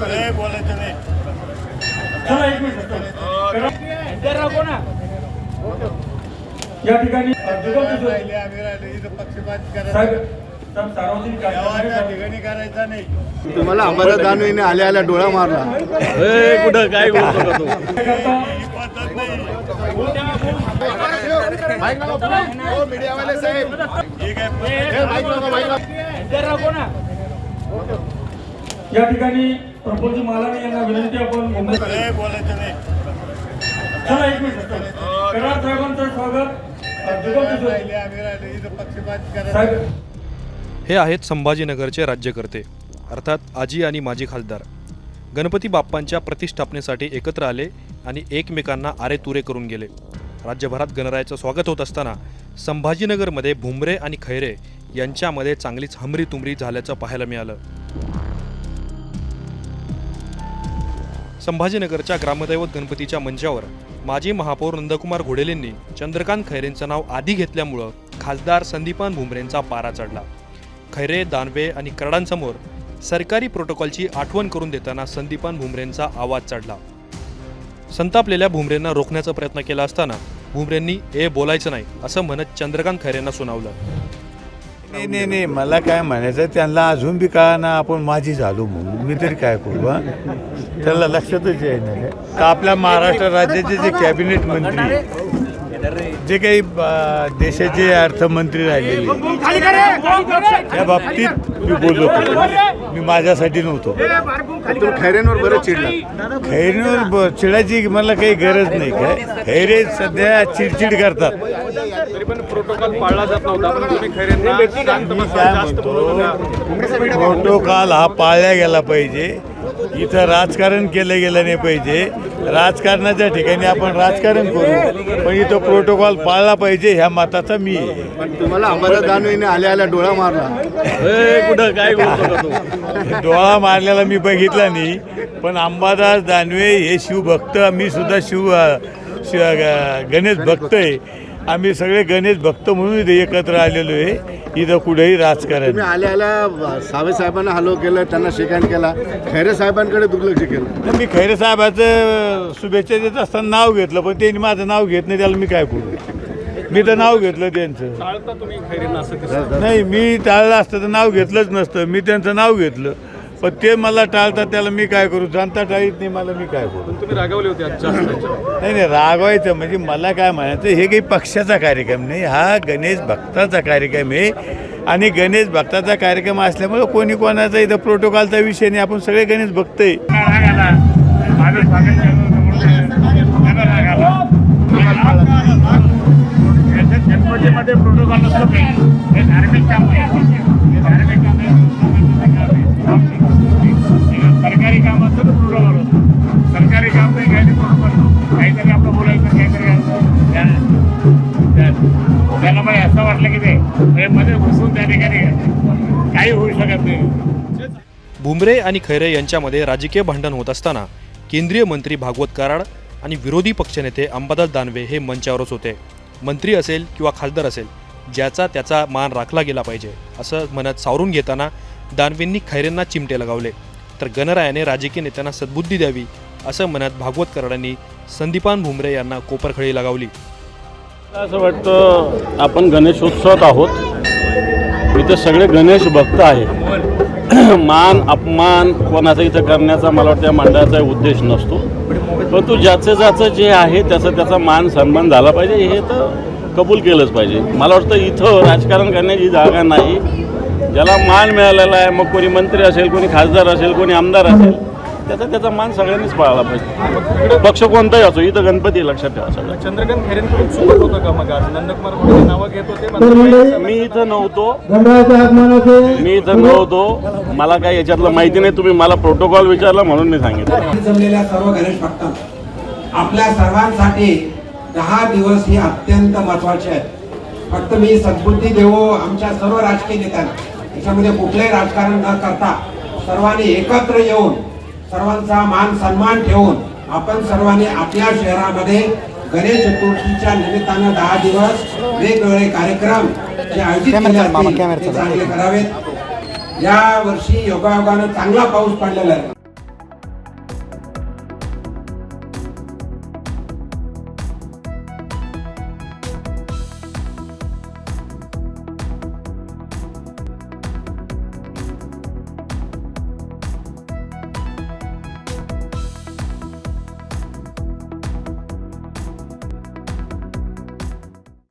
बोलायचं नाही चला एक मिनिट या ठिकाणी साहेब साहेब तुम्हाला अंबादास दानवेने आल्या आल्या डोळा मारला. कुठं काय बोलतो तू? ही ही काय या ठिकाणी प्रफुल्ल मालानी यांना विनंती आपण मुंबई हे बोलायचं नाही. चला एक मिनिट कराड साहेबांचं स्वागत. हे आहेत संभाजीनगरचे राज्यकर्ते अर्थात आजी आणि माजी खासदार. गणपती बाप्पांच्या प्रतिष्ठापनेसाठी एकत्र आले आणि एकमेकांना आरेतुरे करून गेले. राज्यभरात गणरायाचं स्वागत होत असताना संभाजीनगरमध्ये भुमरे आणि खैरे यांच्यामध्ये चांगलीच हमरी तुमरी झाल्याचं पाहायला मिळालं. संभाजीनगरच्या ग्रामदैवत गणपतीच्या मंचावर माजी महापौर नंदकुमार घोडेलेंनी चंद्रकांत खैरेंचं नाव आधी घेतल्यामुळं खासदार संदीपान भुमरेंचा पारा चढला. खैरे दानवे आणि करडांसमोर सरकारी प्रोटोकॉलची आठवण करून देताना संदीपान भुमरेंचा आवाज चढला. संतापलेल्या भुमरेंना रोखण्याचा प्रयत्न केला असताना भुमरेंनी ए बोलायचं नाही असं म्हणत चंद्रकांत खैरेंना सुनावलं. नाही नाही नाही मला काय म्हणायचं त्यांना अजून बी का ना आपण माझी झालो म्हणून मी तरी काय करू हा त्याला लक्षातच येणार काय. का आपल्या महाराष्ट्र राज्याचे जे कॅबिनेट मंत्री जे काही देशाचे अर्थमंत्री राहिलेले त्या बाबतीत मी बोललो होतो. मी माझ्यासाठी नव्हतो. खैरेंवर बरं चिडला. खैरेवर ब- चिडायची मला काही गरज नाही. काय खैरे सध्या चिडचिड करतात. तरी पण प्रोटोकॉल पाळला जात नव्हता पण तुम्ही खैरेंना शांत मी बसा, काय जास्त बोलू नका. म्हणतो प्रोटोकॉल हा पाळला गेला पाहिजे. इथं राजकारण केलं गेलं नाही पाहिजे. राजकारणाच्या ठिकाणी आपण राजकारण करू. पण इथं प्रोटोकॉल पाळला पाहिजे ह्या मताचा मी. आहे. पण तुम्हाला अंबादास दानवेने आल्या आल्या डोळा मारला. ए, कुठं? काय डोळा मारलेला मी बघितला नाही. पण अंबादास दानवे हे शिवभक्त मी सुद्धा शिव शिव गणेश भक्त आहे. आम्ही सगळे गणेश भक्त म्हणून इथे एकत्र आलेलो आहे. इथं कुठेही राजकारण. तुम्ही आल्या आल्या सावे साहेबांना हॅलो केलं त्यांना शेकान केला. खैरे साहेबांकडे दुर्लक्ष केलं. तर मी खैरे साहेबाचं शुभेच्छा देत असताना नाव घेतलं पण त्यांनी माझं नाव घेत नाही त्याला मी काय करू? मी तर नाव घेतलं त्यांचं. नाही मी टाळलं असतं तर नाव घेतलंच नसतं मी त्यांचं नाव घेतलं. पण ते मला टाळतात त्याला मी काय करू? जनता टाळीत नाही मला मी काय करू तुम्ही रागवले होते. नाही नाही रागवायचं म्हणजे मला काय म्हणायचं हे काही पक्षाचा कार्यक्रम नाही हा गणेश भक्ताचा कार्यक्रम आहे. आणि गणेश भक्ताचा कार्यक्रम असल्यामुळे कोणी कोणाचा इथं प्रोटोकॉलचा विषय नाही आपण सगळे गणेश भक्त आहे. राग वाटलं मध्ये घुसून त्या ठिकाणी काही होऊ शकत नाही. भुमरे आणि खैरे यांच्यामध्ये राजकीय भांडण होत असताना केंद्रीय मंत्री भागवत कराड आणि विरोधी पक्षनेते अंबादास दानवे हे मंचावरच होते. मंत्री असेल किंवा खासदार असेल ज्याचा त्याचा मान राखला गेला पाहिजे असं म्हणत सावरून घेताना दानवेंनी खैरेंना चिमटे लगावले. तर गणरायाने राजकीय नेत्यांना सद्बुद्धी द्यावी असं म्हणत भागवत कराडांनी संदीपान भुमरे यांना कोपरखळी लगावली. मला असं वाटतं आपण गणेशोत्सवात आहोत. इथं सगळे गणेश भक्त आहेत मान अपमान कोणाचा इथं करण्याचा मला वाटतं या मंडळाचा उद्देश नसतो. परंतु ज्याचं ज्याचं जे आहे त्याचा त्याचा मान सन्मान झाला पाहिजे. हे तर कबूल केलंच पाहिजे. मला वाटतं इथं राजकारण करण्याची जागा नाही. ज्याला मान मिळालेला आहे मग कोणी मंत्री असेल कोणी खासदार असेल कोणी आमदार असेल त्याचा त्याचा मान सगळ्यांनीच पाळला पाहिजे. पक्ष कोणताही असो इथं गणपती लक्षात ठेवा सगळं चंद्रकांत खैरेंकडून चुकत होतं का मग आज? नंदकुमार घोडेची नावं घेत होते मात्र मी इथं नव्हतो. मी इथं नव्हतो. मला काही याच्यातलं माहिती नाही. तुम्ही मला प्रोटोकॉल विचारला म्हणून मी सांगितलं. जमलेल्या सर्व गणेश भक्तांना आपल्या सर्वांसाठी दहा दिवस हे अत्यंत महत्त्वाचे आहेत. फक्त मी सद्बुद्धी देवो आमच्या सर्व राजकीय नेत्यांना याच्यामध्ये कुठलंही राजकारण न करता सर्वांनी एकत्र येऊन सर्वांचा मान सन्मान ठेवून आपण सर्वांनी आपल्या शहरामध्ये गणेश चतुर्थीच्या निमित्तानं दहा दिवस वेगवेगळे कार्यक्रम जे आयोजित केले असतील ते चांगले करावेत. या वर्षी योगायोगानं चांगला पाऊस पडलेला आहे.